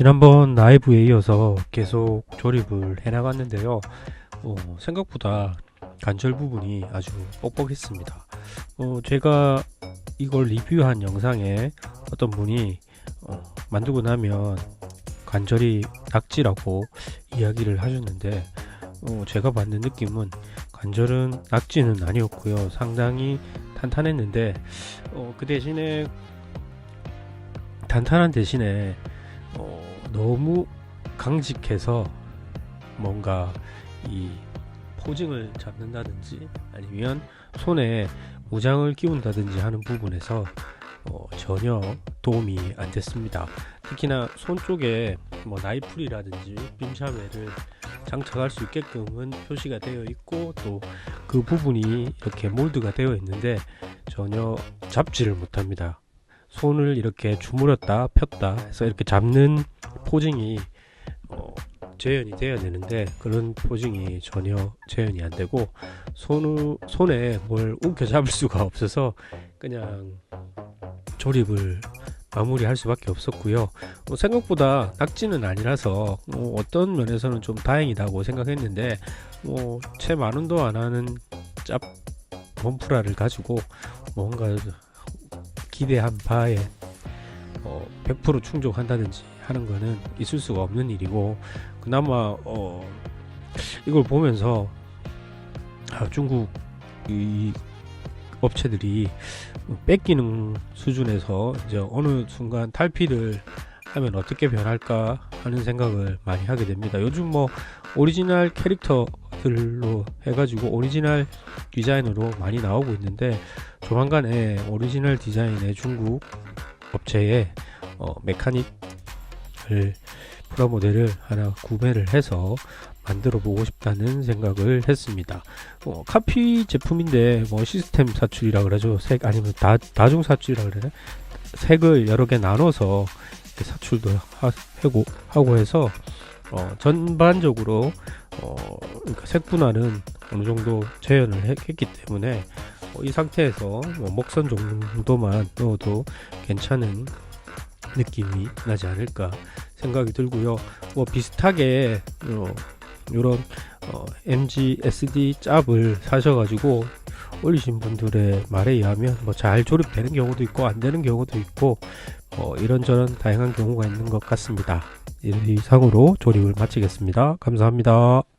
지난번 라이브에 이어서 계속 조립을 해나갔는데요. 어, 생각보다 관절 부분이 아주 뻑뻑했습니다. 어, 제가 이걸 리뷰한 영상에 어떤 분이 어, 만들고 나면 관절이 낙지라고 이야기를 하셨는데 어, 제가 받는 느낌은 관절은 낙지는 아니었고요. 상당히 탄탄했는데 어, 그 대신에 탄탄한 대신에 어, 너무 강직해서 뭔가 이 포징을 잡는다든지 아니면 손에 무장을 끼운다든지 하는 부분에서 어, 전혀 도움이 안 됐습니다. 특히나 손 쪽에 뭐 나이프리라든지 빔샤벨을 장착할 수 있게끔은 표시가 되어 있고 또 그 부분이 이렇게 몰드가 되어 있는데 전혀 잡지를 못합니다. 손을 이렇게 주물었다 폈다 해서 이렇게 잡는 포징이 어, 재현이 돼야 되는데 그런 포징이 전혀 재현이 안 되고 손 손에 뭘 움켜 잡을 수가 없어서 그냥 조립을 마무리할 수밖에 없었고요. 어, 생각보다 낙지는 아니라서 어, 어떤 면에서는 좀 다행이다고 생각했는데 뭐, 채 만원도 안 하는 짭 몬프라를 가지고 뭔가 기대한 바에 어, 100% 충족한다든지 하는 거는 있을 수가 없는 일이고 그나마 어, 이걸 보면서 아, 중국 이 업체들이 뺏기는 수준에서 이제 어느 순간 탈피를 하면 어떻게 변할까 하는 생각을 많이 하게 됩니다. 요즘 뭐 오리지널 캐릭터들로 해가지고 오리지널 디자인으로 많이 나오고 있는데 조만간 에 오리지널 디자인의 중국 업체에 어, 메카닉을 프라모델을 하나 구매를 해서 만들어 보고 싶다는 생각을 했습니다. 어, 카피 제품인데 뭐 시스템 사출이라 그러죠. 색 아니면 다, 다중 사출이라 그러나 색을 여러 개 나눠서 사출도 하, 하고 하고 해서 어, 전반적으로 어, 그러니까 색 분할은 어느 정도 재현을 했, 기 때문에 어, 이 상태에서 뭐 먹선 정도만 넣어도 괜찮은 느낌이 나지 않을까 생각이 들고요. 뭐 비슷하게 어, 이런 어, MG SD 짭을 사셔가지고 올리신 분들의 말에 의하면 뭐 잘 조립되는 경우도 있고 안 되는 경우도 있고 어, 이런저런 다양한 경우가 있는 것 같습니다. 이상으로 조립을 마치겠습니다. 감사합니다.